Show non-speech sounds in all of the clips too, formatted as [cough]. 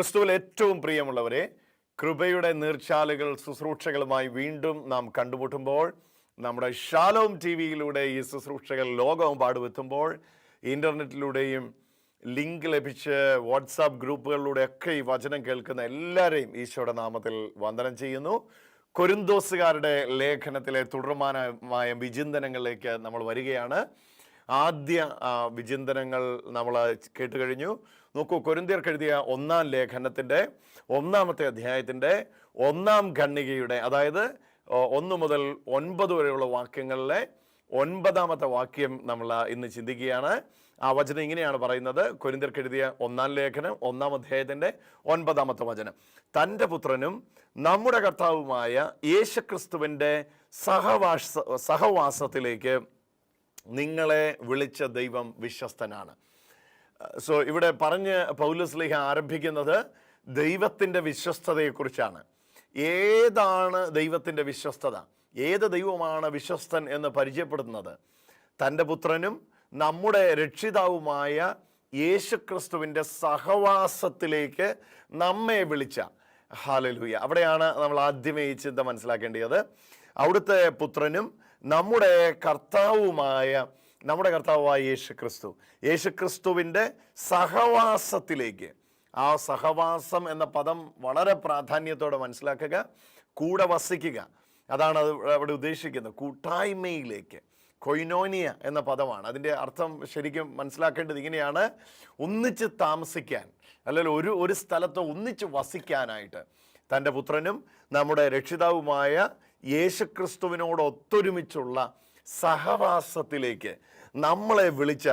ക്രിസ്തുവിൽ ഏറ്റവും പ്രിയമുള്ളവരെ കൃപയുടെ നീർച്ചാലുകൾ ശുശ്രൂഷകളുമായി വീണ്ടും നാം കണ്ടുമുട്ടുമ്പോൾ നമ്മുടെ ഷാലോം ടി വിയിലൂടെ ഈ ശുശ്രൂഷകൾ ലോകവും പാടുവെത്തുമ്പോൾ ഇന്റർനെറ്റിലൂടെയും ലിങ്ക് ലഭിച്ച് വാട്സാപ്പ് ഗ്രൂപ്പുകളിലൂടെയൊക്കെ ഈ വചനം കേൾക്കുന്ന എല്ലാവരെയും ഈശോയുടെ നാമത്തിൽ വന്ദനം ചെയ്യുന്നു. കൊരിന്തോസുകാരുടെ ലേഖനത്തിലെ തുടർമാനമായ വിചിന്തനങ്ങളിലേക്ക് നമ്മൾ വരികയാണ്. ആദ്യ വിചിന്തനങ്ങൾ നമ്മൾ കേട്ട് കഴിഞ്ഞു നോക്കൂ കൊരിന്തിയർക്ക് എഴുതിയ ഒന്നാം ലേഖനത്തിന്റെ ഒന്നാമത്തെ അധ്യായത്തിന്റെ ഒന്നാം ഖണ്ണികയുടെ അതായത് ഒന്ന് മുതൽ ഒൻപത് വരെയുള്ള വാക്യങ്ങളിലെ ഒൻപതാമത്തെ വാക്യം നമ്മൾ ഇന്ന് ചിന്തിക്കുകയാണ്. ആ വചനം ഇങ്ങനെയാണ് പറയുന്നത്. കൊരിന്തിയർക്ക് എഴുതിയ ഒന്നാം ലേഖനം ഒന്നാം അധ്യായത്തിന്റെ ഒൻപതാമത്തെ വചനം. തന്റെ പുത്രനും നമ്മുടെ കർത്താവുമായ യേശുക്രിസ്തുവിന്റെ സഹവാസ സഹവാസത്തിലേക്ക് നിങ്ങളെ വിളിച്ച ദൈവം വിശ്വസ്തനാണ്. സോ ഇവിടെ പറഞ്ഞ് പൗലസ്ലിഹ ആരംഭിക്കുന്നത് ദൈവത്തിന്റെ വിശ്വസ്തതയെക്കുറിച്ചാണ്. ഏതാണ് ദൈവത്തിന്റെ വിശ്വസ്തത? ഏത് ദൈവമാണ് വിശ്വസ്തൻ എന്ന് പരിചയപ്പെടുത്തുന്നത് തന്റെ പുത്രനും നമ്മുടെ രക്ഷിതാവുമായ യേശുക്രിസ്തുവിന്റെ സഹവാസത്തിലേക്ക് നമ്മെ വിളിച്ച. ഹാലലുയ അവിടെയാണ് നമ്മൾ ആദ്യമേ ഈ ചിന്ത മനസ്സിലാക്കേണ്ടത്. അവിടുത്തെ പുത്രനും നമ്മുടെ കർത്താവുമായ നമ്മുടെ കർത്താവായ യേശു ക്രിസ്തു യേശു ക്രിസ്തുവിന്റെ സഹവാസത്തിലേക്ക്. ആ സഹവാസം എന്ന പദം വളരെ പ്രാധാന്യത്തോടെ മനസ്സിലാക്കുക കൂടെ വസിക്കുക. അതാണ് അത് അവിടെ ഉദ്ദേശിക്കുന്നത്. കൂട്ടായ്മയിലേക്ക്. കൊയിനോനിയ എന്ന പദമാണ്. അതിന്റെ അർത്ഥം ശരിക്കും മനസ്സിലാക്കേണ്ടത് ഇങ്ങനെയാണ്. ഒന്നിച്ച് താമസിക്കാൻ അല്ലെങ്കിൽ ഒരു ഒരു സ്ഥലത്ത് ഒന്നിച്ച് വസിക്കാനായിട്ട് തന്റെ പുത്രനും നമ്മുടെ രക്ഷിതാവുമായ യേശുക്രിസ്തുവിനോട് ഒത്തൊരുമിച്ചുള്ള സഹവാസത്തിലേക്ക് നമ്മളെ വിളിച്ച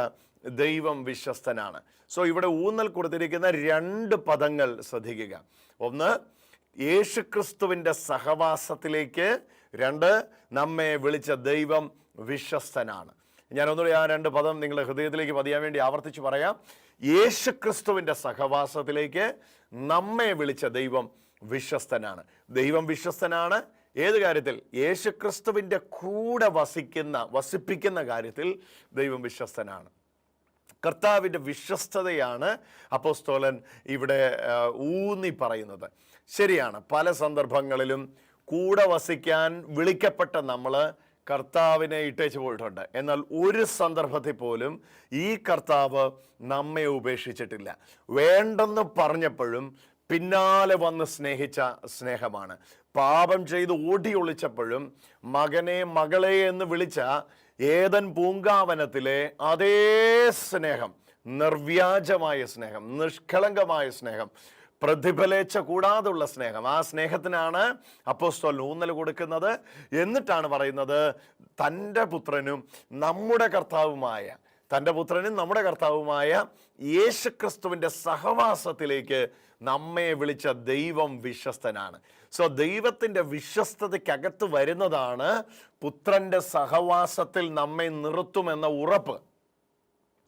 ദൈവം വിശ്വസ്തനാണ്. സോ ഇവിടെ ഊന്നൽ കൊടുത്തിരിക്കുന്ന രണ്ട് പദങ്ങൾ ശ്രദ്ധിക്കുക. ഒന്ന് യേശുക്രിസ്തുവിന്റെ സഹവാസത്തിലേക്ക്. രണ്ട് നമ്മെ വിളിച്ച ദൈവം വിശ്വസ്തനാണ്. ഞാൻ ഒന്നുകൂടി ആ രണ്ട് പദം നിങ്ങളുടെ ഹൃദയത്തിലേക്ക് പതിയാൻ വേണ്ടി ആവർത്തിച്ച് പറയാം. യേശുക്രിസ്തുവിന്റെ സഹവാസത്തിലേക്ക് നമ്മെ വിളിച്ച ദൈവം വിശ്വസ്തനാണ്. ദൈവം വിശ്വസ്തനാണ് ഏത് കാര്യത്തിൽ? യേശുക്രിസ്തുവിന്റെ കൂടെ വസിക്കുന്ന വസിപ്പിക്കുന്ന കാര്യത്തിൽ ദൈവം വിശ്വസ്തനാണ്. കർത്താവിന്റെ വിശ്വസ്തതയാണ് അപ്പോസ്തോലൻ ഇവിടെ ഊന്നി പറയുന്നത്. ശരിയാണ് പല സന്ദർഭങ്ങളിലും കൂടെ വസിക്കാൻ വിളിക്കപ്പെട്ട നമ്മൾ കർത്താവിനെ ഇട്ടേച്ച് പോയിട്ടുണ്ട്. എന്നാൽ ഒരു സന്ദർഭത്തിൽ പോലും ഈ കർത്താവ് നമ്മെ ഉപേക്ഷിച്ചിട്ടില്ല. വേണ്ടെന്ന് പറഞ്ഞപ്പോഴും പിന്നാലെ വന്ന് സ്നേഹിച്ച സ്നേഹമാണ്. പാപം ചെയ്ത് ഓടി ഒളിച്ചപ്പോഴും മകനെ മകളെ എന്ന് വിളിച്ച ഏതൻ പൂങ്കാവനത്തിലെ അതേ സ്നേഹം നിർവ്യാജമായ സ്നേഹം നിഷ്കളങ്കമായ സ്നേഹം പ്രതിഫലേച്ച കൂടാതുള്ള സ്നേഹം. ആ സ്നേഹത്തിനാണ് അപ്പോസ്തോൽ ഊന്നൽ കൊടുക്കുന്നത്. എന്നിട്ടാണ് പറയുന്നത് തന്റെ പുത്രനും നമ്മുടെ കർത്താവുമായ തന്റെ പുത്രനും നമ്മുടെ കർത്താവുമായ യേശുക്രിസ്തുവിന്റെ സഹവാസത്തിലേക്ക് നമ്മെ വിളിച്ച ദൈവം വിശ്വസ്തനാണ്. സോ ദൈവത്തിന്റെ വിശ്വസ്തതയ്ക്കകത്ത് വരുന്നതാണ് പുത്രന്റെ സഹവാസത്തിൽ നമ്മെ നിർത്തുമെന്ന ഉറപ്പ്.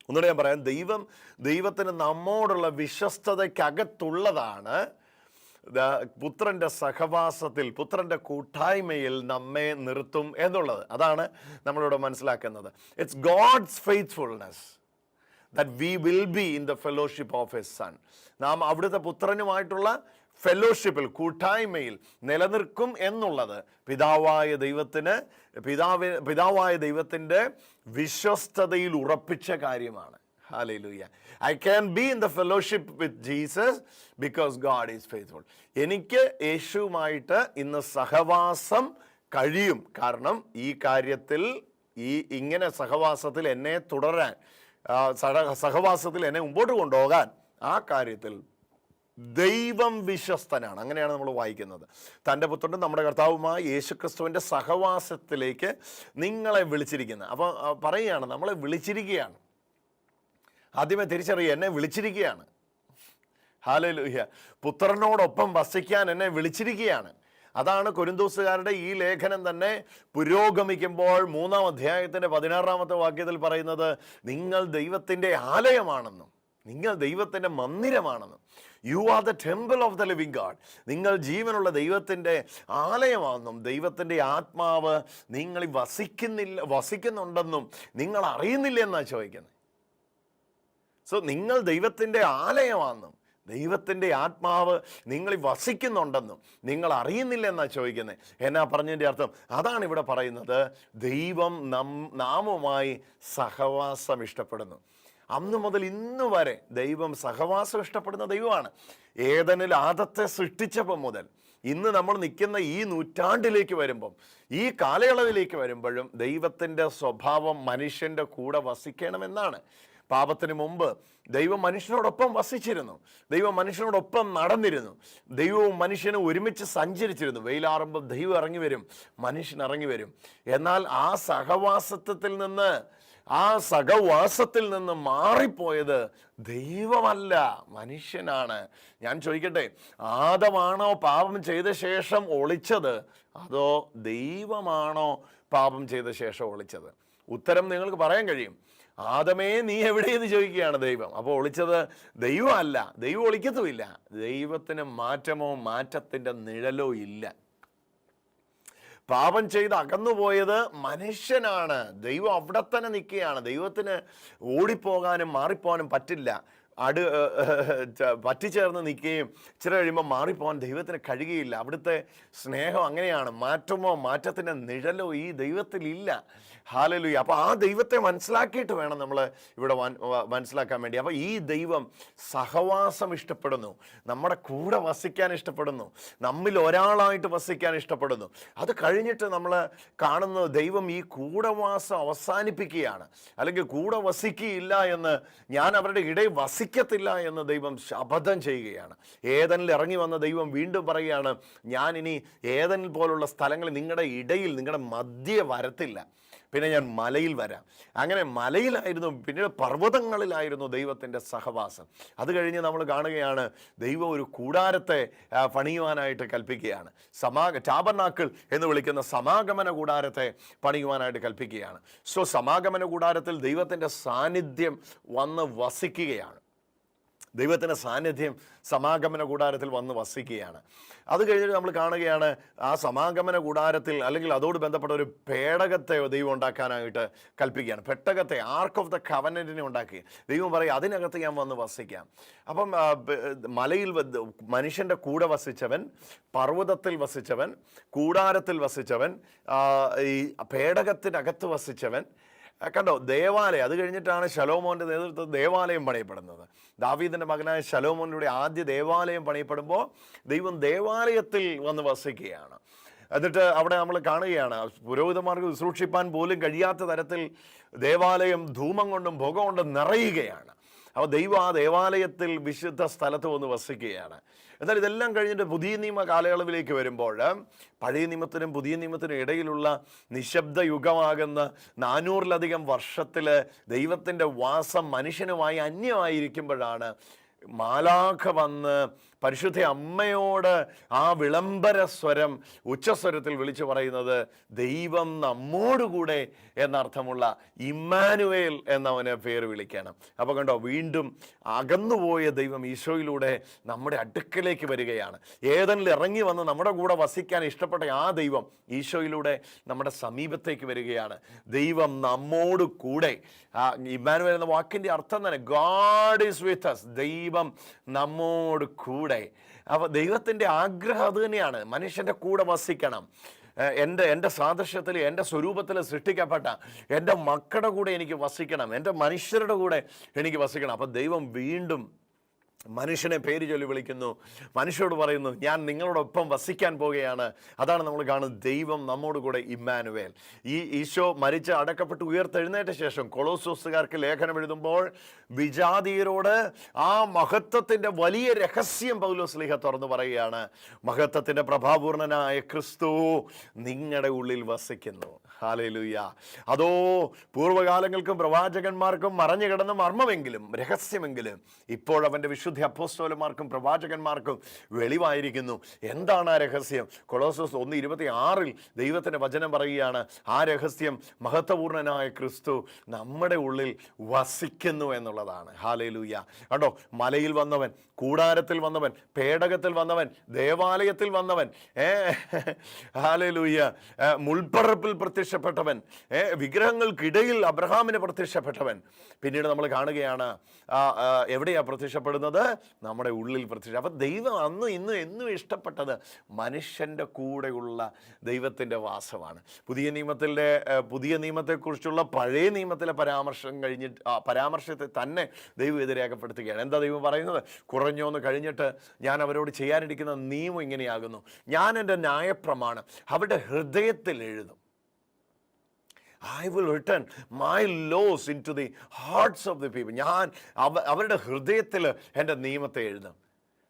ഒന്നുകൂടെ ഞാൻ പറയാം ദൈവം ദൈവത്തിന് നമ്മോടുള്ള വിശ്വസ്തതയ്ക്കകത്തുള്ളതാണ് പുത്രന്റെ സഹവാസത്തിൽ പുത്രന്റെ കൂട്ടായ്മയിൽ നമ്മെ നിർത്തും എന്നുള്ളത്. അതാണ് നമ്മളിവിടെ മനസ്സിലാക്കുന്നത്. It's God's faithfulness that we will be in the fellowship of his son നാം അവിടുത്തെ പുത്രനുമായിട്ടുള്ള ഫെലോഷിപ്പിൽ കൂട്ടായ്മയിൽ നിലനിൽക്കും എന്നുള്ളത് പിതാവായ ദൈവത്തിന് പിതാവ് പിതാവായ ദൈവത്തിന്റെ വിശ്വസ്തതയിൽ ഉറപ്പിച്ച കാര്യമാണ്. Hallelujah I can be in the fellowship with Jesus because God is faithful എനിക്ക് യേശുവുമായിട്ട് ഇന്ന് സഹവാസം കഴിയും. കാരണം ഈ കാര്യത്തിൽ ഈ ഇങ്ങനെ സഹവാസത്തിൽ എന്നെ തുടരാൻ സഹ- സഹവാസത്തിൽ എന്നെ മുമ്പോട്ട് കൊണ്ടുപോകാൻ ആ കാര്യത്തിൽ ദൈവം വിശ്വസ്തനാണ്. അങ്ങനെയാണ് നമ്മൾ വായിക്കുന്നത്. തന്റെ പുത്രനും നമ്മുടെ കർത്താവുമായ യേശുക്രിസ്തുവിന്റെ സഹവാസത്തിലേക്ക് നിങ്ങളെ വിളിച്ചിരിക്കുന്നത് അപ്പോൾ പറയുകയാണ് നമ്മളെ വിളിച്ചിരിക്കുകയാണ്. ആദ്യമേ തിരിച്ചറിയുക എന്നെ വിളിച്ചിരിക്കുകയാണ്. ഹാലലുഹ്യ. പുത്രനോടൊപ്പം വസിക്കാൻ എന്നെ വിളിച്ചിരിക്കുകയാണ്. അതാണ് കൊരിന്തോസുകാരുടെ ഈ ലേഖനം തന്നെ പുരോഗമിക്കുമ്പോൾ മൂന്നാം അധ്യായത്തിന്റെ പതിനാറാമത്തെ വാക്യത്തിൽ പറയുന്നത് നിങ്ങൾ ദൈവത്തിന്റെ ആലയമാണെന്നും നിങ്ങൾ ദൈവത്തിന്റെ മന്ദിരമാണെന്ന്. You are the temple of the living God നിങ്ങൾ ജീവനുള്ള ദൈവത്തിന്റെ ആലയമാണെന്നും ദൈവത്തിന്റെ ആത്മാവ് നിങ്ങളിൽ വസിക്കുന്നില്ല വസിക്കുന്നുണ്ടെന്നും നിങ്ങൾ അറിയുന്നില്ല എന്നാണ് ചോദിക്കുന്നത്. സോ നിങ്ങൾ ദൈവത്തിന്റെ ആലയമാണെന്നും ദൈവത്തിന്റെ ആത്മാവ് നിങ്ങളിൽ വസിക്കുന്നുണ്ടെന്നും നിങ്ങൾ അറിയുന്നില്ല എന്നാണ് ചോദിക്കുന്നത് എന്നാ പറഞ്ഞതിന്റെ അർത്ഥം? അതാണ് ഇവിടെ പറയുന്നത്. ദൈവം നം നാമുമായി സഹവാസം ഇഷ്ടപ്പെടുന്നു. അന്ന് മുതൽ ഇന്ന് വരെ ദൈവം സഹവാസം ഇഷ്ടപ്പെടുന്ന ദൈവമാണ്. ഏതനിൽ ആദത്തെ സൃഷ്ടിച്ചപ്പോൾ മുതൽ ഇന്ന് നമ്മൾ നിൽക്കുന്ന ഈ നൂറ്റാണ്ടിലേക്ക് വരുമ്പം ഈ കാലയളവിലേക്ക് വരുമ്പോഴും ദൈവത്തിന്റെ സ്വഭാവം മനുഷ്യന്റെ കൂടെ വസിക്കണമെന്നാണ് പാപത്തിന് മുമ്പ് ദൈവം മനുഷ്യനോടൊപ്പം വസിച്ചിരുന്നു. ദൈവം മനുഷ്യനോടൊപ്പം നടന്നിരുന്നു. ദൈവവും മനുഷ്യനും ഒരുമിച്ച് സഞ്ചരിച്ചിരുന്നു. വെയിലാറുമ്പോൾ ദൈവം ഇറങ്ങി വരും. മനുഷ്യൻ ഇറങ്ങി വരും. എന്നാൽ ആ സഹവാസത്വത്തിൽ നിന്ന് ആ സഹവാസത്തിൽ നിന്ന് മാറിപ്പോയത് ദൈവമല്ല മനുഷ്യനാണ്. ഞാൻ ചോദിക്കട്ടെ ആദമാണോ പാപം ചെയ്ത ശേഷം ഒളിച്ചത്? അതോ ദൈവമാണോ പാപം ചെയ്ത ശേഷം ഒളിച്ചത്? ഉത്തരം നിങ്ങൾക്ക് പറയാൻ കഴിയും. ആദമേ നീ എവിടെയെന്ന് ചോദിക്കുകയാണ് ദൈവം. അപ്പോൾ ഒളിച്ചത് ദൈവമല്ല. ദൈവം ഒളിക്കത്തുമില്ല. ദൈവത്തിന് മാറ്റമോ മാറ്റത്തിന്റെ നിഴലോ ഇല്ല. പാപം ചെയ്ത് അകന്നുപോയത് മനുഷ്യനാണ്. ദൈവം അവിടെ തന്നെ നിൽക്കുകയാണ്. ദൈവത്തിന് ഓടിപ്പോകാനും മാറിപ്പോകാനും പറ്റില്ല. അടു പറ്റിച്ചേർന്ന് നിൽക്കുകയും ഇച്ചിരി കഴിയുമ്പോൾ മാറിപ്പോകാൻ ദൈവത്തിന് കഴിയുകയില്ല. അവിടുത്തെ സ്നേഹം അങ്ങനെയാണ്. മാറ്റമോ മാറ്റത്തിന്റെ നിഴലോ ഈ ദൈവത്തിലില്ല. ഹാലലു അപ്പോൾ ആ ദൈവത്തെ മനസ്സിലാക്കിയിട്ട് വേണം നമ്മൾ ഇവിടെ മനസ്സിലാക്കാൻ വേണ്ടി. അപ്പോൾ ഈ ദൈവം സഹവാസം ഇഷ്ടപ്പെടുന്നു. നമ്മുടെ കൂടെ വസിക്കാൻ ഇഷ്ടപ്പെടുന്നു. നമ്മിൽ ഒരാളായിട്ട് വസിക്കാൻ ഇഷ്ടപ്പെടുന്നു. അത് കഴിഞ്ഞിട്ട് നമ്മൾ കാണുന്നത് ദൈവം ഈ കൂടവാസം അവസാനിപ്പിക്കുകയാണ്. അല്ലെങ്കിൽ കൂടെ വസിക്കുകയില്ല എന്ന് ഞാൻ അവരുടെ ഇടയിൽ വസിക്കത്തില്ല എന്ന് ദൈവം ശപഥം ചെയ്യുകയാണ്. ഏതനിൽ ഇറങ്ങി വന്ന ദൈവം വീണ്ടും പറയുകയാണ് ഞാൻ ഇനി ഏതനിൽ പോലുള്ള സ്ഥലങ്ങളിൽ നിങ്ങളുടെ ഇടയിൽ നിങ്ങളുടെ മധ്യ വരത്തില്ല. പിന്നെ ഞാൻ മലയിൽ വരാം. അങ്ങനെ മലയിലായിരുന്നു പിന്നീട് പർവതങ്ങളിലായിരുന്നു ദൈവത്തിന്റെ സഹവാസം. അത് കഴിഞ്ഞ് നമ്മൾ കാണുകയാണ് ദൈവം ഒരു കൂടാരത്തെ പണിയുവാനായിട്ട് കൽപ്പിക്കുകയാണ്. സമാഗ ചാപനാക്കൾ എന്ന് വിളിക്കുന്ന സമാഗമന കൂടാരത്തെ പണിയുവാനായിട്ട് കൽപ്പിക്കുകയാണ്. സോ സമാഗമന കൂടാരത്തിൽ ദൈവത്തിന്റെ സാന്നിധ്യം വന്ന് വസിക്കുകയാണ്. ദൈവത്തിന്റെ സാന്നിധ്യം സമാഗമന കൂടാരത്തിൽ വന്ന് വസിക്കുകയാണ്. അത് കഴിഞ്ഞിട്ട് നമ്മൾ കാണുകയാണ് ആ സമാഗമന കൂടാരത്തിൽ അല്ലെങ്കിൽ അതോട് ബന്ധപ്പെട്ട ഒരു പേടകത്തെ ദൈവം ഉണ്ടാക്കാനായിട്ട് കൽപ്പിക്കുകയാണ്. പെട്ടകത്തെ ആർക്ക് ഓഫ് ദ കവനന്റിനെ ഉണ്ടാക്കി. ദൈവം പറയും അതിനകത്ത് ഞാൻ വന്ന് വസിക്കാം. അപ്പം മലയിൽ മനുഷ്യന്റെ കൂടെ വസിച്ചവൻ പർവതത്തിൽ വസിച്ചവൻ കൂടാരത്തിൽ വസിച്ചവൻ ഈ പേടകത്തിനകത്ത് വസിച്ചവൻ കണ്ടോ ദേവാലയം അത് കഴിഞ്ഞിട്ടാണ് ശലോമോന്റെ നേതൃത്വത്തിൽ ദേവാലയം പണിയപ്പെടുന്നത്. ദാവീദിന്റെ മകനായ ശലോമോനിലൂടെ ആദ്യ ദേവാലയം പണിയപ്പെടുമ്പോൾ ദൈവം ദേവാലയത്തിൽ വന്ന് വസിക്കുകയാണ്. എന്നിട്ട് അവിടെ നമ്മൾ കാണുകയാണ് പുരോഹിതന്മാർക്ക് ശുശ്രൂഷിപ്പാൻ പോലും കഴിയാത്ത തരത്തിൽ ദേവാലയം ധൂമം കൊണ്ടും പുക കൊണ്ടും നിറയുകയാണ്. അപ്പോൾ ദൈവ ദേവാലയത്തിൽ വിശുദ്ധ സ്ഥലത്ത് വന്ന് വസിക്കുകയാണ്. എന്നാൽ ഇതെല്ലാം കഴിഞ്ഞിട്ട് പുതിയ നിയമ കാലയളവിലേക്ക് വരുമ്പോൾ പഴയ നിയമത്തിനും പുതിയ നിയമത്തിനും ഇടയിലുള്ള നിശബ്ദ യുഗമാകുന്ന നാനൂറിലധികം വർഷത്തിൽ ദൈവത്തിന്റെ വാസം മനുഷ്യനുമായി അന്യമായിരിക്കുമ്പോഴാണ് മാലാഖ വന്ന് പരിശുദ്ധ അമ്മയോട് ആ വിളംബര സ്വരം ഉച്ചസ്വരത്തിൽ വിളിച്ചു പറയുന്നത് ദൈവം നമ്മോടുകൂടെ എന്നർത്ഥമുള്ള ഇമ്മാനുവേൽ എന്നവനെ പേര് വിളിക്കണം. അപ്പോൾ കണ്ടോ വീണ്ടും അകന്നുപോയ ദൈവം ഈശോയിലൂടെ നമ്മുടെ അടുക്കലേക്ക് വരികയാണ്. ഏതെങ്കിലും ഇറങ്ങി വന്ന് നമ്മുടെ കൂടെ വസിക്കാൻ ഇഷ്ടപ്പെട്ട ആ ദൈവം ഈശോയിലൂടെ നമ്മുടെ സമീപത്തേക്ക് വരികയാണ്. ദൈവം നമ്മോട് കൂടെ ഇമ്മാനുവേൽ എന്ന വാക്കിന്റെ അർത്ഥം തന്നെ ഗാഡ് ഈസ് വിത്ത് അസ് ദൈവം നമ്മോട് കൂടെ അപ്പോൾ ദൈവത്തിന്റെ ആഗ്രഹം അത് തന്നെയാണ്. മനുഷ്യന്റെ കൂടെ വസിക്കണം. എന്റെ എന്റെ സാദൃശ്യത്തിൽ എന്റെ സ്വരൂപത്തിൽ സൃഷ്ടിക്കപ്പെട്ട എന്റെ മക്കളുടെ കൂടെ എനിക്ക് വസിക്കണം. എന്റെ മനുഷ്യരുടെ കൂടെ എനിക്ക് വസിക്കണം. അപ്പോൾ ദൈവം വീണ്ടും മനുഷ്യനെ പേര് ചൊല്ലി വിളിക്കുന്നു. മനുഷ്യരോട് പറയുന്നു ഞാൻ നിങ്ങളോടൊപ്പം വസിക്കാൻ പോവുകയാണ്. അതാണ് നമ്മൾ കാണുന്നത് ദൈവം നമ്മോട് കൂടെ ഇമ്മാനുവേൽ. ഈ ഈശോ മരിച്ച് അടക്കപ്പെട്ട് ഉയർത്തെഴുന്നേറ്റ ശേഷം കൊളോസോസുകാർക്ക് ലേഖനം എഴുതുമ്പോൾ വിജാതിയരോട് ആ മഹത്വത്തിന്റെ വലിയ രഹസ്യം പൗലോസ്ലിഹ തുറന്നു പറയുകയാണ്. മഹത്വത്തിന്റെ പ്രഭാപൂർണനായ ക്രിസ്തു നിങ്ങളുടെ ഉള്ളിൽ വസിക്കുന്നു. ഹാലയിലുയ്യ അതോ പൂർവകാലങ്ങൾക്കും പ്രവാചകന്മാർക്കും മറഞ്ഞു കിടന്ന മർമ്മമെങ്കിലും രഹസ്യമെങ്കിലും ഇപ്പോൾ ഇപ്പോഴവന്റെ വിശുദ്ധ അപ്പോസ്തോലന്മാർക്കും പ്രവാചകന്മാർക്കും വെളിവായിരിക്കുന്നു. എന്താണ് ആ രഹസ്യം? കൊളോസോസ് ഒന്ന് ഇരുപത്തി ആറിൽ ദൈവത്തിന്റെ വചനം പറയുകയാണ് ആ രഹസ്യം മഹത്വപൂർണനായ ക്രിസ്തു നമ്മുടെ ഉള്ളിൽ വസിക്കുന്നു എന്നുള്ളതാണ്. ഹാലയിലൂയ കണ്ടോ? മലയിൽ വന്നവൻ കൂടാരത്തിൽ വന്നവൻ പേടകത്തിൽ വന്നവൻ ദേവാലയത്തിൽ വന്നവൻ ഏ? ഹാലയിലൂയ മുൾപ്പറപ്പിൽ പ്രത്യക്ഷ പ്രത്യക്ഷപ്പെട്ടവൻ. വിഗ്രഹങ്ങൾക്കിടയിൽ അബ്രഹാമിന് പ്രത്യക്ഷപ്പെട്ടവൻ. പിന്നീട് നമ്മൾ കാണുകയാണ് ആ, ആ, എവിടെയാ പ്രത്യക്ഷപ്പെടുന്നത്? നമ്മുടെ ഉള്ളിൽ പ്രത്യക്ഷ അപ്പം ദൈവം അന്ന് ഇന്നും എന്നും ഇഷ്ടപ്പെട്ടത് മനുഷ്യന്റെ കൂടെയുള്ള ദൈവത്തിന്റെ വാസമാണ്. പുതിയ നിയമത്തിന്റെ പുതിയ നിയമത്തെക്കുറിച്ചുള്ള പഴയ നിയമത്തിലെ പരാമർശം കഴിഞ്ഞിട്ട് പരാമർശത്തെ തന്നെ ദൈവം ഇത് രേഖപ്പെടുത്തുകയാണ് എന്താ ദൈവം പറയുന്നത്? കുറഞ്ഞോന്ന് കഴിഞ്ഞിട്ട് ഞാൻ അവരോട് ചെയ്യാനിരിക്കുന്ന നിയമം ഇങ്ങനെയാകുന്നു. ഞാൻ എന്റെ ന്യായപ്രമാണം അവരുടെ ഹൃദയത്തിൽ എഴുതും. I will return my laws into the hearts of the people ഞാൻ അവ അവരുടെ ഹൃദയത്തിൽ എന്റെ നിയമത്തെ എഴുതും.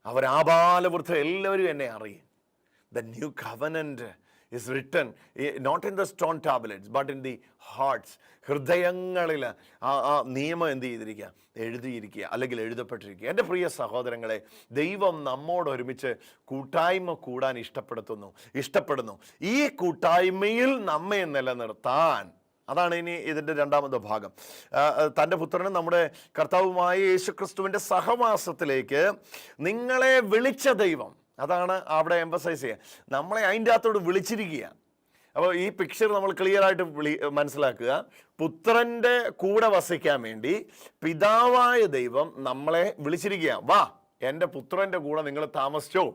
അവരാപാലവൃദ്ധ എല്ലാവരും എന്നെ അറിയും. The new covenant is written not in the stone tablets but in the hearts ഹൃദയങ്ങളിൽ ആ ആ നിയമം എന്ത് ചെയ്തിരിക്കുക? എഴുതിയിരിക്കുക അല്ലെങ്കിൽ എഴുതപ്പെട്ടിരിക്കുക. എന്റെ പ്രിയ സഹോദരങ്ങളെ ദൈവം നമ്മോട് ഒരുമിച്ച് കൂട്ടായ്മ കൂടാൻ ഇഷ്ടപ്പെടുത്തുന്നു ഇഷ്ടപ്പെടുന്നു. ഈ കൂട്ടായ്മയിൽ നമ്മെ നിലനിർത്താൻ അതാണ് ഇനി ഇതിന്റെ രണ്ടാമത്തെ ഭാഗം. തന്റെ പുത്രനും നമ്മുടെ കർത്താവുമായ യേശുക്രിസ്തുവിന്റെ സഹവാസത്തിലേക്ക് നിങ്ങളെ വിളിച്ച ദൈവം. അതാണ് അവിടെ എംഫസൈസ് ചെയ്യുക നമ്മളെ അതിന്റെ അകത്തോട് വിളിച്ചിരിക്കുക അപ്പോൾ ഈ പിക്ചർ നമ്മൾ ക്ലിയർ ആയിട്ട് വിളി മനസ്സിലാക്കുക. പുത്രന്റെ കൂടെ വസിക്കാൻ വേണ്ടി പിതാവായ ദൈവം നമ്മളെ വിളിച്ചിരിക്കുക വാ എന്റെ പുത്രന്റെ കൂടെ നിങ്ങൾ താമസിച്ചോ?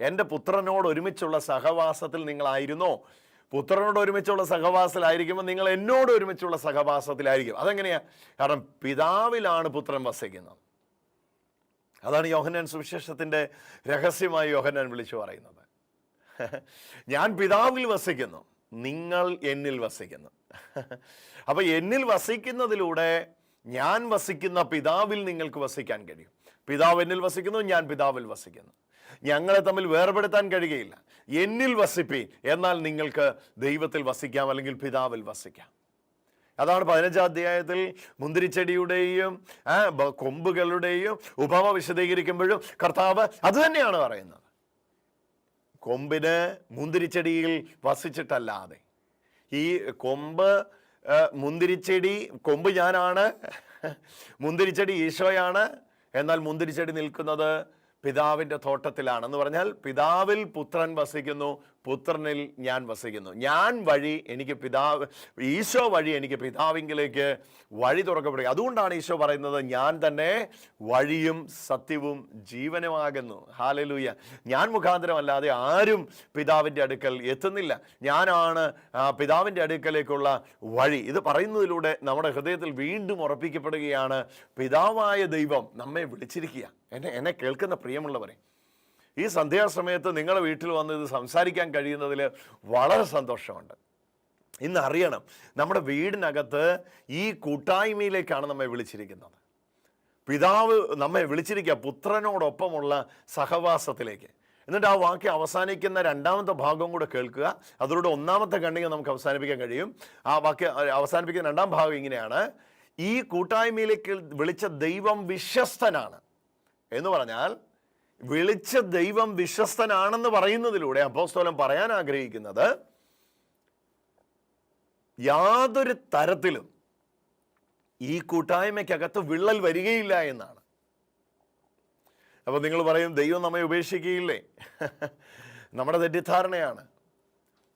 എന്റെ പുത്രനോട് ഒരുമിച്ചുള്ള സഹവാസത്തിൽ നിങ്ങളായിരുന്നോ? പുത്രനോട് ഒരുമിച്ചുള്ള സഹവാസത്തിലായിരിക്കുമ്പോൾ നിങ്ങൾ എന്നോട് ഒരുമിച്ചുള്ള സഹവാസത്തിലായിരിക്കും. അതെങ്ങനെയാ? കാരണം പിതാവിലാണ് പുത്രൻ വസിക്കുന്നത്. അതാണ് യോഹന്നാൻ സുവിശേഷത്തിന്റെ രഹസ്യമായി യോഹന്നാൻ വിളിച്ചു പറയുന്നത്. ഞാൻ പിതാവിൽ വസിക്കുന്നു നിങ്ങൾ എന്നിൽ വസിക്കുന്നു. അപ്പോൾ എന്നിൽ വസിക്കുന്നതിലൂടെ ഞാൻ വസിക്കുന്ന പിതാവിൽ നിങ്ങൾക്ക് വസിക്കാൻ കഴിയും. പിതാവ് എന്നിൽ വസിക്കുന്നു ഞാൻ പിതാവിൽ വസിക്കുന്നു. ഞങ്ങളെ തമ്മിൽ വേർപെടുത്താൻ കഴിയുകയില്ല. എന്നിൽ വസിപ്പീൻ. എന്നാൽ നിങ്ങൾക്ക് ദൈവത്തിൽ വസിക്കാം അല്ലെങ്കിൽ പിതാവിൽ വസിക്കാം. അതാണ് പതിനഞ്ചാം അധ്യായത്തിൽ മുന്തിരിച്ചെടിയുടെയും കൊമ്പുകളുടെയും ഉപമ വിശദീകരിക്കുമ്പോഴും കർത്താവ് അത് തന്നെയാണ് പറയുന്നത്. കൊമ്പിന് മുന്തിരിച്ചെടിയിൽ വസിച്ചിട്ടല്ലാതെ. ഈ കൊമ്പ് മുന്തിരിച്ചെടി കൊമ്പ് ഞാനാണ് മുന്തിരിച്ചെടി ഈശോയാണ് എന്നാൽ മുന്തിരിച്ചെടി നിൽക്കുന്നത് പിതാവിന്റെ തോട്ടത്തിലാണ് എന്ന് പറഞ്ഞാൽ പിതാവിൽ പുത്രൻ വസിക്കുന്നു പുത്രനിൽ ഞാൻ വസിക്കുന്നു. ഞാൻ വഴി എനിക്ക് പിതാവ് ഈശോ വഴി എനിക്ക് പിതാവിങ്കിലേക്ക് വഴി തുറക്കപ്പെടുക. അതുകൊണ്ടാണ് ഈശോ പറയുന്നത് ഞാൻ തന്നെ വഴിയും സത്യവും ജീവനുമാകുന്നു. ഹാലലൂയ ഞാൻ മുഖാന്തരമല്ലാതെ ആരും പിതാവിന്റെ അടുക്കൽ എത്തുന്നില്ല. ഞാനാണ് പിതാവിന്റെ അടുക്കലേക്കുള്ള വഴി. ഇത് പറയുന്നതിലൂടെ നമ്മുടെ ഹൃദയത്തിൽ വീണ്ടും ഉറപ്പിക്കപ്പെടുകയാണ് പിതാവായ ദൈവം നമ്മെ വിളിച്ചിരിക്കുക എന്നെ എന്നെ കേൾക്കുന്ന പ്രിയമുള്ളവരെ ഈ സന്ധ്യാസമയത്ത് നിങ്ങളുടെ വീട്ടിൽ വന്ന് ഇത് സംസാരിക്കാൻ കഴിയുന്നതിൽ വളരെ സന്തോഷമുണ്ട്. ഇന്ന് അറിയണം നമ്മുടെ വീടിനകത്ത് ഈ കൂട്ടായ്മയിലേക്കാണ് നമ്മെ വിളിച്ചിരിക്കുന്നത്. പിതാവ് നമ്മെ വിളിച്ചിരിക്കുക പുത്രനോടൊപ്പമുള്ള സഹവാസത്തിലേക്ക്. എന്നിട്ട് ആ വാക്യം അവസാനിക്കുന്ന രണ്ടാമത്തെ ഭാഗം കൂടെ കേൾക്കുക. അതിലൂടെ ഒന്നാമത്തെ ഖണ്ഡിക നമുക്ക് അവസാനിപ്പിക്കാൻ കഴിയും. ആ വാക്യം അവസാനിപ്പിക്കുന്ന രണ്ടാം ഭാഗം ഇങ്ങനെയാണ്. ഈ കൂട്ടായ്മയിലേക്ക് വിളിച്ച ദൈവം വിശ്വസ്തനാണ്. എന്ന് പറഞ്ഞാൽ വിളിച്ച ദൈവം വിശ്വസ്തനാണെന്ന് പറയുന്നതിലൂടെ അപ്പോസ്തോലം പറയാൻ ആഗ്രഹിക്കുന്നത് യാതൊരു തരത്തിലും ഈ കൂട്ടായ്മയ്ക്കകത്ത് വിള്ളൽ വരികയില്ല എന്നാണ്. അപ്പോൾ നിങ്ങൾ പറയും ദൈവം നമ്മെ ഉപേക്ഷിക്കുകയില്ലേ? [laughs] നമ്മുടെ തെറ്റിദ്ധാരണയാണ്.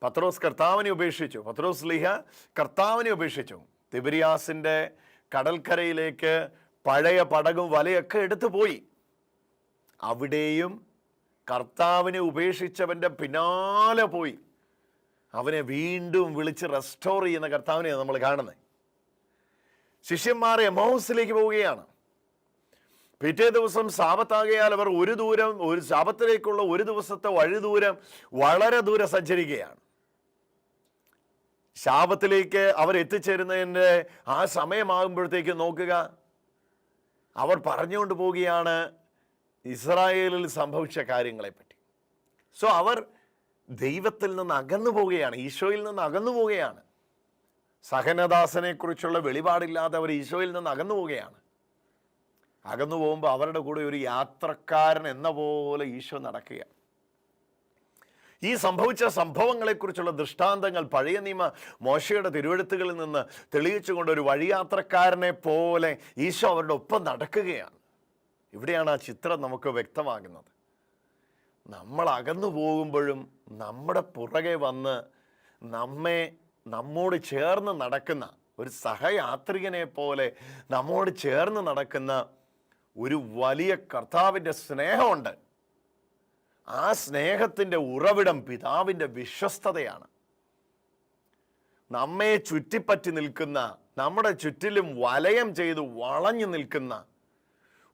പത്രോസ് കർത്താവിനെ ഉപേക്ഷിച്ചു. പത്രോസ് ലിഹ കർത്താവിനെ ഉപേക്ഷിച്ചു. തിബിരിയാസിന്റെ കടൽക്കരയിലേക്ക് പഴയ പടകും വലയൊക്കെ എടുത്തു പോയി അവിടെയും കർത്താവിനെ ഉപേക്ഷിച്ചവന്റെ പിന്നാലെ പോയി. അവനെ വീണ്ടും വിളിച്ച് റെസ്റ്റോർ ചെയ്യുന്ന കർത്താവിനെയാണ് നമ്മൾ കാണുന്നത്. ശിഷ്യന്മാർ എമൗസിലേക്ക് പോവുകയാണ്. പിറ്റേ ദിവസം സാപത്താകയാൽ അവർ ഒരു ദൂരം ഒരു ശാപത്തിലേക്കുള്ള ഒരു ദിവസത്തെ വഴി ദൂരം വളരെ ദൂരെ സഞ്ചരിക്കുകയാണ്. ശാപത്തിലേക്ക് അവർ എത്തിച്ചേരുന്നതിന്റെ ആ സമയമാകുമ്പോഴത്തേക്ക് നോക്കുക. അവർ പറഞ്ഞുകൊണ്ട് പോവുകയാണ് ഇസ്രായേലിൽ സംഭവിച്ച കാര്യങ്ങളെപ്പറ്റി. സോ അവർ ദൈവത്തിൽ നിന്ന് അകന്നു പോവുകയാണ് ഈശോയിൽ നിന്ന് അകന്നു പോവുകയാണ്. സഹനദാസനെക്കുറിച്ചുള്ള വെളിപാടില്ലാതെ അവർ ഈശോയിൽ നിന്ന് അകന്നു പോവുകയാണ്. അകന്നു പോകുമ്പോൾ അവരുടെ കൂടെ ഒരു യാത്രക്കാരൻ എന്ന പോലെ ഈശോ നടക്കുക ഈ സംഭവിച്ച സംഭവങ്ങളെക്കുറിച്ചുള്ള ദൃഷ്ടാന്തങ്ങൾ പഴയ നിയമ മോശയുടെ തിരുവഴുത്തുകളിൽ നിന്ന് തെളിയിച്ചുകൊണ്ട് ഒരു വഴിയാത്രക്കാരനെ പോലെ ഈശോ അവരുടെ ഒപ്പം നടക്കുകയാണ്. ഇവിടെയാണ് ആ ചിത്രം നമുക്ക് വ്യക്തമാകുന്നത്. നമ്മൾ അകന്നു പോകുമ്പോഴും നമ്മുടെ പുറകെ വന്ന് നമ്മെ നമ്മോട് ചേർന്ന് നടക്കുന്ന ഒരു സഹയാത്രികനെ പോലെ നമ്മോട് ചേർന്ന് നടക്കുന്ന ഒരു വലിയ കർത്താവിന്റെ സ്നേഹമുണ്ട്. ആ സ്നേഹത്തിന്റെ ഉറവിടം പിതാവിന്റെ വിശ്വസ്തതയാണ്. നമ്മെ ചുറ്റിപ്പറ്റി നിൽക്കുന്ന നമ്മുടെ ചുറ്റിലും വലയം ചെയ്ത് വളഞ്ഞു നിൽക്കുന്ന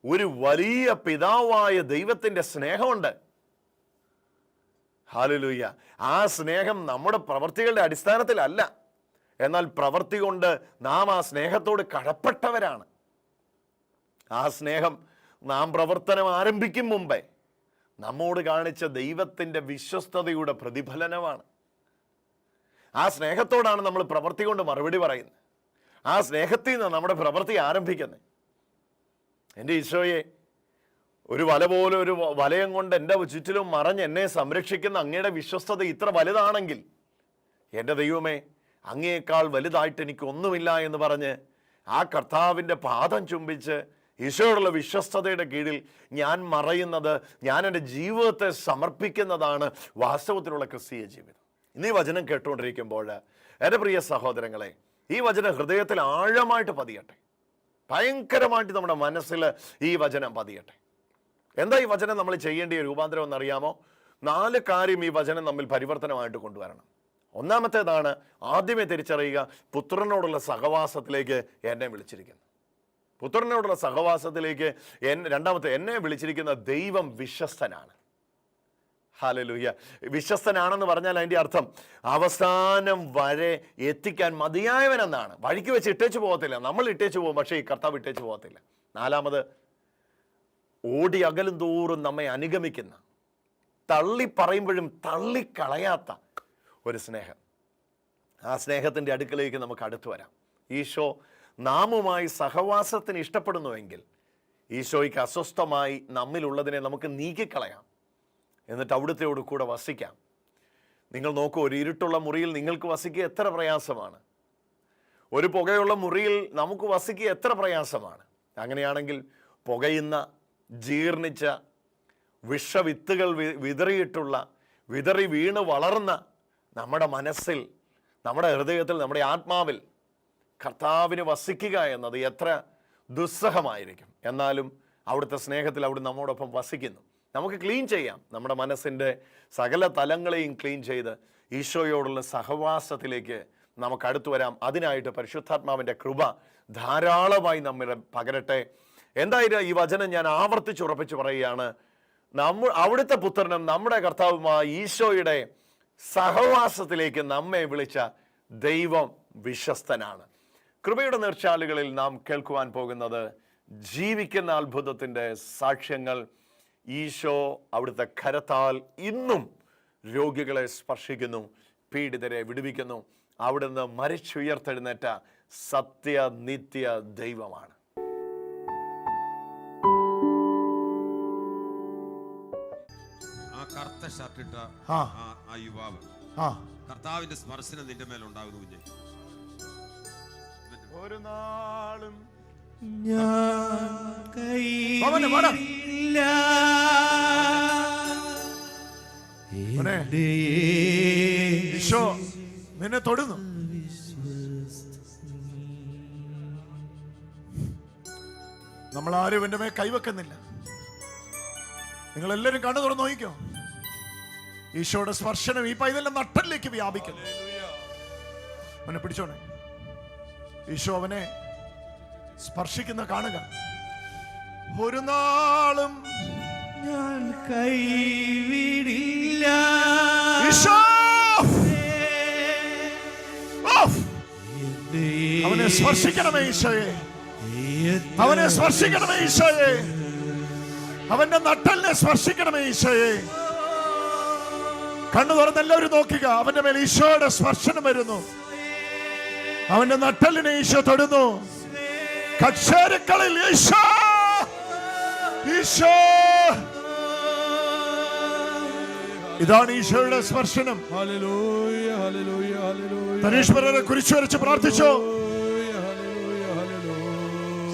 ഒരു വലിയ പിതാവായ ദൈവത്തിന്റെ സ്നേഹമുണ്ട്. ഹാലലൂയ്യ ആ സ്നേഹം നമ്മുടെ പ്രവൃത്തികളുടെ അടിസ്ഥാനത്തിലല്ല. എന്നാൽ പ്രവൃത്തി കൊണ്ട് നാം ആ സ്നേഹത്തോട് കടപ്പെട്ടവരാണ്. ആ സ്നേഹം നാം പ്രവർത്തനം ആരംഭിക്കും മുമ്പേ നമ്മോട് കാണിച്ച ദൈവത്തിന്റെ വിശ്വസ്തതയുടെ പ്രതിഫലനമാണ്. ആ സ്നേഹത്തോടാണ് നമ്മൾ പ്രവൃത്തി കൊണ്ട് മറുപടി പറയുന്നത്. ആ സ്നേഹത്തിൽ നിന്ന് നമ്മുടെ പ്രവൃത്തി ആരംഭിക്കുന്നത്. എന്റെ ഈശോയെ ഒരു വല പോലെ ഒരു വലയം കൊണ്ട് എന്റെ ചുറ്റിലും മറഞ്ഞ് എന്നെ സംരക്ഷിക്കുന്ന അങ്ങയുടെ വിശ്വസ്തത ഇത്ര വലുതാണെങ്കിൽ എന്റെ ദൈവമേ അങ്ങയേക്കാൾ വലുതായിട്ട് എനിക്ക് ഒന്നുമില്ല എന്ന് പറഞ്ഞ് ആ കർത്താവിന്റെ പാദം ചുംബിച്ച് ഈശോയോടുള്ള വിശ്വസ്തതയുടെ കീഴിൽ ഞാൻ മറയുന്നത് ഞാൻ എന്റെ ജീവിതത്തെ സമർപ്പിക്കുന്നതാണ് വാസ്തവത്തിലുള്ള ക്രിസ്തീയ ജീവിതം. ഇന്ന് ഈ വചനം കേട്ടുകൊണ്ടിരിക്കുമ്പോൾ എന്റെ പ്രിയ സഹോദരങ്ങളെ ഈ വചനം ഹൃദയത്തിൽ ആഴമായിട്ട് പതിയട്ടെ. ഭയങ്കരമായിട്ട് നമ്മുടെ മനസ്സിൽ ഈ വചനം പതിയട്ടെ. എന്താ ഈ വചനം നമ്മൾ ചെയ്യേണ്ടിയ രൂപാന്തരം എന്നറിയാമോ? നാല് കാര്യം ഈ വചനം നമ്മിൽ പരിവർത്തനമായിട്ട് കൊണ്ടുവരണം. ഒന്നാമത്തേതാണ് ആദ്യമേ തിരിച്ചറിയുക പുത്രനോടുള്ള സഹവാസത്തിലേക്ക് എന്നെ വിളിച്ചിരിക്കുന്നു. പുത്രനോടുള്ള സഹവാസത്തിലേക്ക് എൻ രണ്ടാമത്തെ എന്നെ വിളിച്ചിരിക്കുന്ന ദൈവം വിശ്വസ്തനാണ്. ഹാലലൂയ. വിശ്വസ്തനാണെന്ന് പറഞ്ഞാൽ അതിന്റെ അർത്ഥം അവസാനം വരെ എത്തിക്കാൻ മതിയായവനെന്നാണ്. വഴിക്ക് വെച്ച് ഇട്ടേച്ച് പോകത്തില്ല. നമ്മൾ ഇട്ടേച്ച് പോകും പക്ഷേ ഈ കർത്താവ് ഇട്ടേച്ച് പോകത്തില്ല. നാലാമത് ഓടി അകലും തോറും നമ്മെ അനുഗമിക്കുന്ന തള്ളി പറയുമ്പോഴും തള്ളിക്കളയാത്ത ഒരു സ്നേഹം. ആ സ്നേഹത്തിന്റെ അടുക്കലേക്ക് നമുക്ക് അടുത്തു വരാം. ഈശോ നാമുമായി സഹവാസത്തിന് ഇഷ്ടപ്പെടുന്നുവെങ്കിൽ ഈശോയ്ക്ക് അസ്വസ്ഥമായി നമ്മിലുള്ളതിനെ നമുക്ക് നീക്കിക്കളയാം. എന്നിട്ട് അവിടുത്തെയോട് കൂടെ വസിക്കാം. നിങ്ങൾ നോക്കൂ ഒരു ഇരുട്ടുള്ള മുറിയിൽ നിങ്ങൾക്ക് വസിക്കുക എത്ര പ്രയാസമാണ്. ഒരു പുകയുള്ള മുറിയിൽ നമുക്ക് വസിക്കുക എത്ര പ്രയാസമാണ്. അങ്ങനെയാണെങ്കിൽ പുകയുന്ന ജീർണിച്ച വിഷവിത്തുകൾ വിതറിയിട്ടുള്ള വിതറി വീണ് വളർന്ന നമ്മുടെ മനസ്സിൽ നമ്മുടെ ഹൃദയത്തിൽ നമ്മുടെ ആത്മാവിൽ കർത്താവിന് വസിക്കുക എന്നത് എത്ര ദുസ്സഹമായിരിക്കും. എന്നാലും അവിടുത്തെ സ്നേഹത്തിൽ അവിടെ നമ്മോടൊപ്പം വസിക്കുന്നു. നമുക്ക് ക്ലീൻ ചെയ്യാം. നമ്മുടെ മനസ്സിന്റെ സകല തലങ്ങളെയും ക്ലീൻ ചെയ്ത് ഈശോയോടുള്ള സഹവാസത്തിലേക്ക് നമുക്ക് അടുത്തു വരാം. അതിനായിട്ട് പരിശുദ്ധാത്മാവിന്റെ കൃപ ധാരാളമായി നമ്മൾ പകരട്ടെ. എന്തായാലും ഈ വചനം ഞാൻ ആവർത്തിച്ചുറപ്പിച്ച് പറയുകയാണ്. നമ്മ അവിടുത്തെ പുത്രനും നമ്മുടെ കർത്താവുമായ ഈശോയുടെ സഹവാസത്തിലേക്ക് നമ്മെ വിളിച്ച ദൈവം വിശ്വസ്തനാണ്. കൃപയുടെ നീർച്ചാലുകളിൽ നാം കേൾക്കുവാൻ പോകുന്നത് ജീവിക്കുന്ന അത്ഭുതത്തിന്റെ സാക്ഷ്യങ്ങൾ ഈശോ അവിടുത്തെ കരത്താൽ ഇന്നും രോഗികളെ സ്പർശിക്കുന്നു പീഡിതരെ വിടുവിക്കുന്നു. അവിടുന്ന് മരിച്ചുയർത്തെഴുന്നേറ്റ സത്യ നിത്യ ദൈവമാണ്. ആ കറുത്ത ഷർട്ട് ഇട്ട ആ. യുവാവ്. ആ. കർത്താവിന്റെ സ്പർശനം നിന്റെ മേലുണ്ടാകുന്നു കുഞ്ഞെ ഒരു നാളും ഞാൻ. ഈശോ തൊടുന്നു. നമ്മൾ ആരും എന്റെ മേൽ കൈവെക്കുന്നില്ല. നിങ്ങൾ എല്ലാവരും കണ്ണു തുറന്ന് നോക്കിക്കോ. ഈശോയുടെ സ്പർശനം ഈ പൈതലിന്റെ നട്ടലിലേക്ക് വ്യാപിക്കുന്നു. അവനെ പിടിച്ചോണേ ഈശോ അവനെ സ്പർശിക്കുന്ന കാണുക. ഒരു നാളും ഞാൻ കൈ വിടില്ല ഓഫ്! അവനെ സ്പർശിക്കണമേ ഈശോയെ. അവനെ സ്പർശിക്കണമേ ഈശോയെ. അവന്റെ നട്ടലിനെ സ്പർശിക്കണമേ ഈശോയെ. കണ്ണു തുറന്ന് എല്ലാവരും നോക്കുക. അവന്റെ മേൽ ഈശോയുടെ സ്പർശനം വരുന്നു. അവന്റെ നട്ടലിനെ ഈശോ തൊടുന്നു. കക്ഷേരക്കളിൽ ഈശോ. ഈശോ. ഇതാണ് ഈശോയുടെ സ്പർശനം. Hallelujah hallelujah hallelujah. തനീഷ് പരനെ കുരിച്ചു വരച്ച് പ്രാർത്ഥിച്ചോ.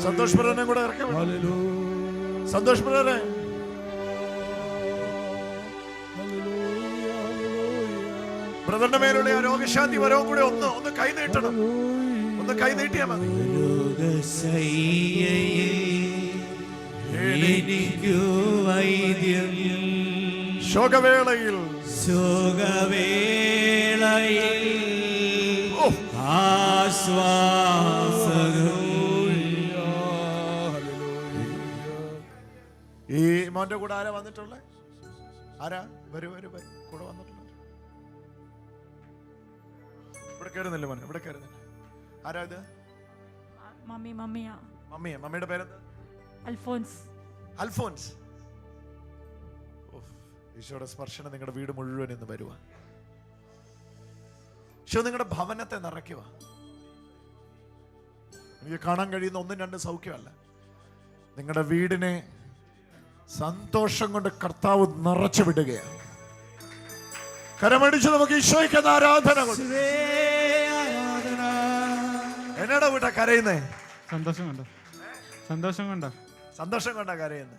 സന്തോഷ് പരനെ കൂടെ സന്തോഷ് പരനെ ബ്രദറിന്റെ മേലുള്ള രോഗശാന്തി വരവും കൂടെ ഒന്ന് ഒന്ന് കൈ നീട്ടണം. ഒന്ന് കൈ നീട്ടിയാൽ മതി. എനിക്കു വൈദ്യം. ശോകവേളയിൽ. ശോകവേളയിൽ ആശ്വാസകം. ഈ മോന്റെ കൂടെ ആരാ വന്നിട്ടുള്ളത് ആരാ? വരൂ വരൂ വരൂ. കൂടെ വന്നിട്ടുള്ള ഇവിടെ കയറുന്നില്ല മോനെ? ഇവിടെ കയറുന്നില്ല? ആരാ ഇത്? മമ്മി മമ്മിയാ മമ്മിയാ മമ്മിയുടെ പേരെന്താ? അൽഫോൻസ് അൽഫോൻസ് ഉഫ്, ഈശോയുടെ സ്പർശനം നിങ്ങളുടെ വീട് മുഴുവൻ ഇന്ന് വരുക ഈശോ നിങ്ങളുടെ ഭവനത്തെ നിറയ്ക്കുക എനിക്ക് കാണാൻ കഴിയുന്ന ഒന്നും രണ്ടും സൗഖ്യമല്ല. നിങ്ങളുടെ വീടിനെ സന്തോഷം കൊണ്ട് കർത്താവ് നിറച്ചു വിടുകയാണ്. കരമടിച്ച് നമുക്ക് ഈശോയ്ക്ക് എന്ന ആരാധന. എന്നടാ വിട്ട കരയുന്നേ? സന്തോഷം കൊണ്ടോ? സന്തോഷം കൊണ്ടോ? സന്തോഷം കൊണ്ടാ കരയുന്നേ?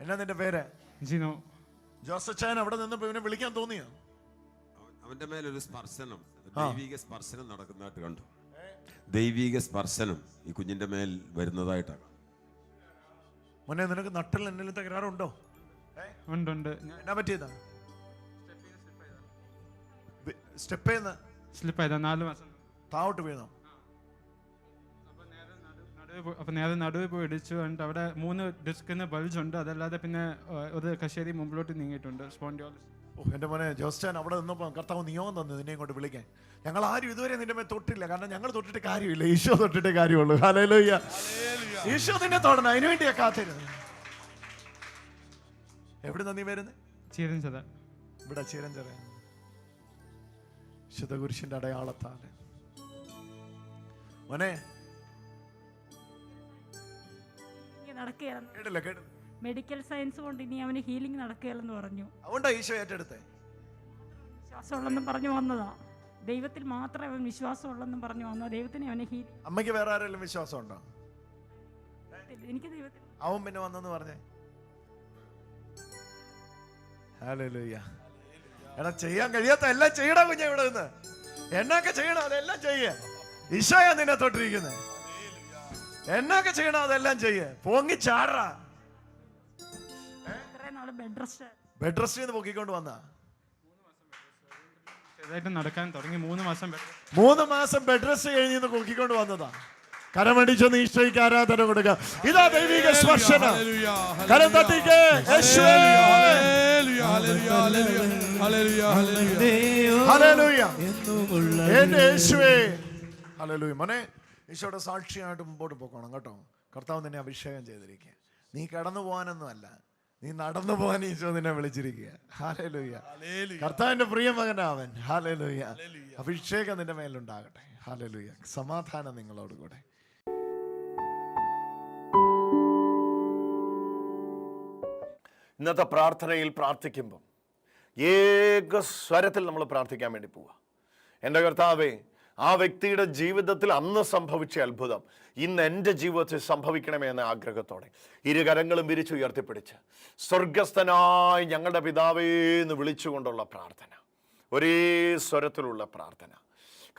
എന്നാ നിന്റെ പേര്? ജിനോ. ജോസച്ചൻ അവിടെ നിന്ന് ഇവനെ വിളിക്കാൻ തോന്നിയോ? അവന്റെ മേലൊരു സ്പർശനം ദൈവിക സ്പർശനം നടക്കുന്നതായിട്ട് കണ്ടു. ദൈവിക സ്പർശനം ഈ കുഞ്ഞിന്റെ മേൽ വരുന്നതായിട്ടാണ്. മോനെ നിനക്ക് നട്ടിൽ എന്തെങ്കിലും തകരാറുണ്ടോ? ഉണ്ട് ഉണ്ട്. എന്നാ പറ്റിയതാ? സ്റ്റെപ്പ് ചെയ്യുന്ന സ്ലിപ്പ് ആയതാ നാല് മാസം. താവോട്ട് വീണോ? നടുവ് പോ- അപ്പൊ നേരെ നടുവ് പോയി ഇടിച്ചു കണ്ട് അവിടെ മൂന്ന് ഡിസ്കിന് ബൾജ് ഉണ്ട്. അതല്ലാതെ പിന്നെ ഒരു കശേരി മുമ്പിലോട്ട് നീങ്ങിയിട്ടുണ്ട്. സ്പോണ്ടിയോളിസ് ഓ എന്റെ മോനെ ജോസ്റ്റാൻ അവിടെ നിന്നപ്പോ കർത്താവ് നിയോഗം തന്നു നിന്നെ കൊണ്ട് വിളിക്കാൻ. ഞങ്ങൾ ആരും ഇതുവരെ നിന്റെ മേൽ തൊട്ടില്ല. കാരണം ഞങ്ങൾ തൊട്ടിട്ട് കാര്യമില്ല. ഈശോ തൊട്ടിട്ട് കാര്യമുള്ളൂ. ഹലോ ഈശോ നിന്നെ തൊടണം. അതിനു വേണ്ടിയാ കാത്തിരുന്നത്. എവിടെ നന്ദി വരുന്നത് ചീരഞ്ചത ഇവിടെ ചീരഞ്ചത ശുദ്ധകുരിശിന്റെ അടയാളത്താണ് മോനെ കേട്ടില്ല കേട്ടില്ല. മെഡിക്കൽ സയൻസ് കൊണ്ട് ഇനി അവന് ഹീലിംഗ് നടക്കുകയല്ലെന്ന് പറഞ്ഞു. അതുകൊണ്ടാ ഈശോ ഏറ്റെടുത്തേ? വിശ്വാസമുള്ളെന്നും പറഞ്ഞു വന്നതാ. ദൈവത്തിൽ മാത്രമേ അവൻ വിശ്വാസമുള്ളെന്നും പറഞ്ഞു വന്നതാ. ദൈവത്തിന് അവനെ ഹീലിംഗ് അമ്മയ്ക്ക് വേറെ ആരെങ്കിലും വിശ്വാസം ഉണ്ടോ എനിക്ക് ദൈവത്തിൽ അവൻ പിന്നെ വന്നെന്ന് പറഞ്ഞേ? എടാ ചെയ്യാൻ കഴിയാത്ത എല്ലാം ചെയ്യടാ കുഞ്ഞ ഇവിടെ നിന്ന് എന്നൊക്കെ ചെയ്യണം? അതെല്ലാം ചെയ്യേ. ഈശോയാ നിന്നെ തൊട്ടിരിക്കുന്നത് എന്നൊക്കെ ചെയ്യണോ അതെല്ലാം ചെയ്യേ. പൊങ്ങി ചാടാ ബെഡ് റെസ്റ്റ് ചെയ്ത് പൊക്കിക്കൊണ്ട് വന്ന. നടക്കാൻ തുടങ്ങി. മൂന്ന് മാസം ബെഡ് മൂന്ന് മാസം ബെഡ് റെസ്റ്റ് കഴിഞ്ഞ് പൊക്കിക്കൊണ്ട് വന്നതാ. കരമടിച്ചൊന്ന് ഈശോയ്ക്ക് ആരാധന കൊടുക്കുക ഇതാ ദൈവിക സ്പർശന. കരം തട്ടിക്ക് മോനെ ഈശോയുടെ സാക്ഷിയായിട്ട് മുമ്പോട്ട് പോക്കണം കേട്ടോ. കർത്താവ് നിന്നെ അഭിഷേകം ചെയ്തിരിക്കുക നീ കടന്നു പോകാനൊന്നുമല്ല. നീ നടന്നു പോകാൻ ഈശോ നിന്നെ വിളിച്ചിരിക്കുക ഹാലലൂയ കർത്താവിന്റെ പ്രിയ മകനാവൻ. ഹാലലൂയ അഭിഷേകം നിന്റെ മേലുണ്ടാകട്ടെ ഹാലലൂയ സമാധാനം നിങ്ങളോട് കൂടെ. ഇന്നത്തെ പ്രാർത്ഥനയിൽ പ്രാർത്ഥിക്കുമ്പം ഏക സ്വരത്തിൽ നമ്മൾ പ്രാർത്ഥിക്കാൻ വേണ്ടി പോവുക എന്റെ കർത്താവേ ആ വ്യക്തിയുടെ ജീവിതത്തിൽ അന്ന് സംഭവിച്ച അത്ഭുതം ഇന്ന് എന്റെ ജീവിതത്തിൽ സംഭവിക്കണമേ എന്ന ആഗ്രഹത്തോടെ ഇരുകരങ്ങളും വിരിച്ചു ഉയർത്തിപ്പിടിച്ച് സ്വർഗസ്ഥനായി ഞങ്ങളുടെ പിതാവേ എന്ന് വിളിച്ചുകൊണ്ടുള്ള പ്രാർത്ഥന. ഒരേ സ്വരത്തിലുള്ള പ്രാർത്ഥന.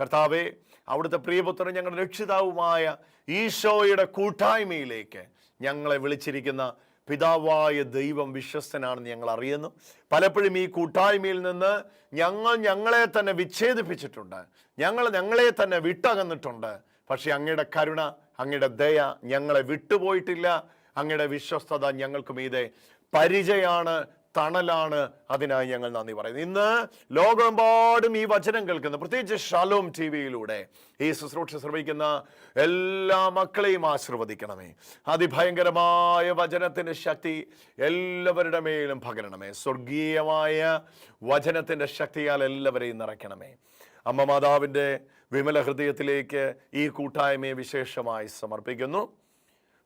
കർത്താവെ അവിടുത്തെ പ്രിയപുത്രൻ ഞങ്ങളുടെ രക്ഷിതാവുമായ ഈശോയുടെ കൂട്ടായ്മയിലേക്ക് ഞങ്ങളെ വിളിച്ചിരിക്കുന്ന പിതാവായ ദൈവം വിശ്വസ്തനാണെന്ന് ഞങ്ങൾ അറിയുന്നു. പലപ്പോഴും ഈ കൂട്ടായ്മയിൽ നിന്ന് ഞങ്ങൾ ഞങ്ങളെ തന്നെ വിച്ഛേദിപ്പിച്ചിട്ടുണ്ട്. ഞങ്ങൾ ഞങ്ങളെ തന്നെ വിട്ടകന്നിട്ടുണ്ട്. പക്ഷേ അങ്ങയുടെ കരുണ അങ്ങയുടെ ദയ ഞങ്ങളെ വിട്ടുപോയിട്ടില്ല. അങ്ങയുടെ വിശ്വസ്തത ഞങ്ങൾക്ക് മീതെ പരിചയാണ് തണലാണ്. അതിനായി ഞങ്ങൾ നന്ദി പറയുന്നു. ഇന്ന് ലോകമെമ്പാടും ഈ വചനം കേൾക്കുന്ന പ്രത്യേകിച്ച് ഷാലോം ടി വിയിലൂടെ ഈ ശുശ്രൂഷ ശ്രമിക്കുന്ന എല്ലാ മക്കളെയും ആശീർവദിക്കണമേ. അതിഭയങ്കരമായ വചനത്തിന്റെ ശക്തി എല്ലാവരുടെ മേലും പകരണമേ. സ്വർഗീയമായ വചനത്തിന്റെ ശക്തിയാൽ എല്ലാവരെയും നിറയ്ക്കണമേ. അമ്മ മാതാവിന്റെ വിമല ഹൃദയത്തിലേക്ക് ഈ കൂട്ടായ്മയെ വിശേഷമായി സമർപ്പിക്കുന്നു.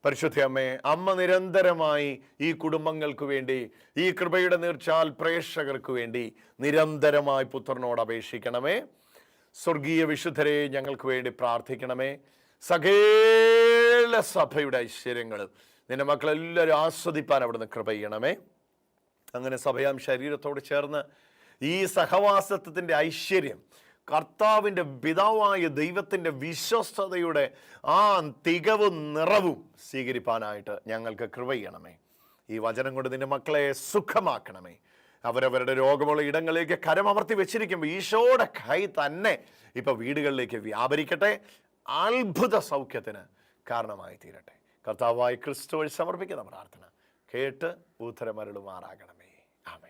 പരിശുദ്ധ അമ്മേ അമ്മ നിരന്തരമായി ഈ കുടുംബങ്ങൾക്ക് വേണ്ടി ഈ കൃപയുടെ നീർച്ചാൽ പ്രേക്ഷകർക്ക് വേണ്ടി നിരന്തരമായി പുത്രനോട് അപേക്ഷിക്കണമേ. സ്വർഗീയ വിശുദ്ധരെ ഞങ്ങൾക്ക് വേണ്ടി പ്രാർത്ഥിക്കണമേ. സകേല സഭയുടെ ഐശ്വര്യങ്ങളും നിന്റെ മക്കളെല്ലാവരും ആസ്വദിപ്പാൻ അവിടുന്ന് കൃപ ചെയ്യണമേ. അങ്ങനെ സഭയാം ശരീരത്തോട് ചേർന്ന് ഈ സഹവാസത്വത്തിന്റെ ഐശ്വര്യം കർത്താവിന്റെ പിതാവായ ദൈവത്തിന്റെ വിശ്വസ്തയുടെ ആ തികവും നിറവും സ്വീകരിപ്പാനായിട്ട് ഞങ്ങൾക്ക് കൃപ ചെയ്യണമേ. ഈ വചനം കൊണ്ട് നിന്റെ മക്കളെ സുഖമാക്കണമേ. അവരവരുടെ രോഗമുള്ള ഇടങ്ങളിലേക്ക് കരമമർത്തി വെച്ചിരിക്കുമ്പോൾ ഈശോയുടെ കൈ തന്നെ ഇപ്പോൾ വീടുകളിലേക്ക് വ്യാപരിക്കട്ടെ. അത്ഭുത സൗഖ്യത്തിന് കാരണമായി തീരട്ടെ. കർത്താവായി ക്രിസ്തു വഴി സമർപ്പിക്കുന്ന പ്രാർത്ഥന കേട്ട് ഉത്തരമരുളുമാറാകണമേ. ആമേ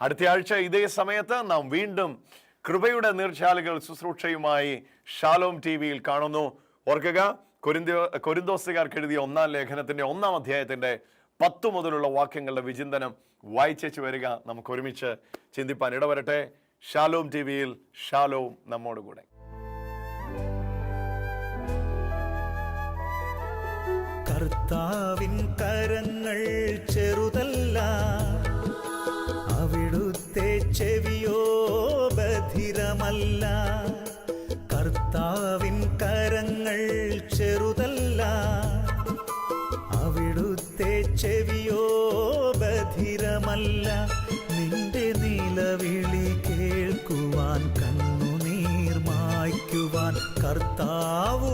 അടുത്ത ആഴ്ച ഇതേ സമയത്ത് നാം വീണ്ടും കൃപയുടെ നീർച്ചാലുകൾ ശുശ്രൂഷയുമായി ഷാലോം ടി വിയിൽ കാണുന്നു. ഓർക്കുക കൊരിന്ത്യോ കൊരിന്തോസുകാർക്ക് എഴുതിയ ഒന്നാം ലേഖനത്തിന്റെ ഒന്നാം അധ്യായത്തിന്റെ പത്തു മുതലുള്ള വാക്യങ്ങളുടെ വിചിന്തനം വായിച്ചേച്ച് വരിക. നമുക്ക് ഒരുമിച്ച് ചിന്തിപ്പാൻ ഇടവരട്ടെ. ഷാലോം ടി വിയിൽ ഷാലോം നമ്മോടുകൂടെ കർത്താവിൻ കരങ്ങൾ ചെറുതല്ല അവിടുത്തെ ചെവിയോ ബധിരമല്ല കർത്താവിൻ കരങ്ങൾ ചെറുതല്ല. അവിടുത്തെ ചെവിയോ ബധിരമല്ല നിന്റെ നിലവിളി കേൾക്കുവാൻ കണ്ണുനീർ മായ്ക്കുവാൻ കർത്താവു